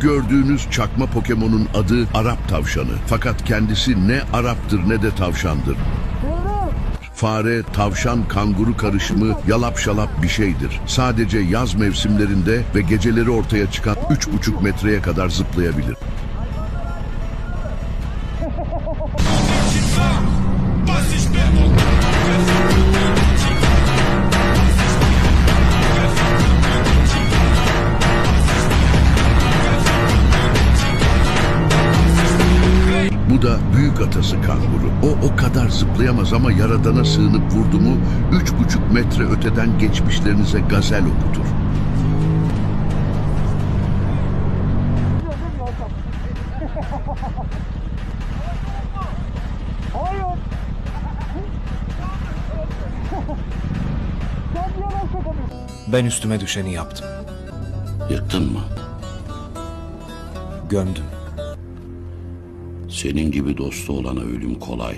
gördüğünüz çakma Pokemon'un adı Arap tavşanı. Fakat kendisi ne Arap'tır ne de tavşandır. Fare, tavşan, kanguru karışımı yalap şalap bir şeydir. Sadece yaz mevsimlerinde ve geceleri ortaya çıkan 3,5 metreye kadar zıplayabilir. Bu da büyük atası kanguru. O o kadar zıplayamaz ama yaradana sığınıp vurdu mu 3,5 metre öteden geçmişlerinize gazel okutur. Ben üstüme düşeni yaptım. Yıktın mı? Gömdüm. Senin gibi dostu olana ölüm kolay.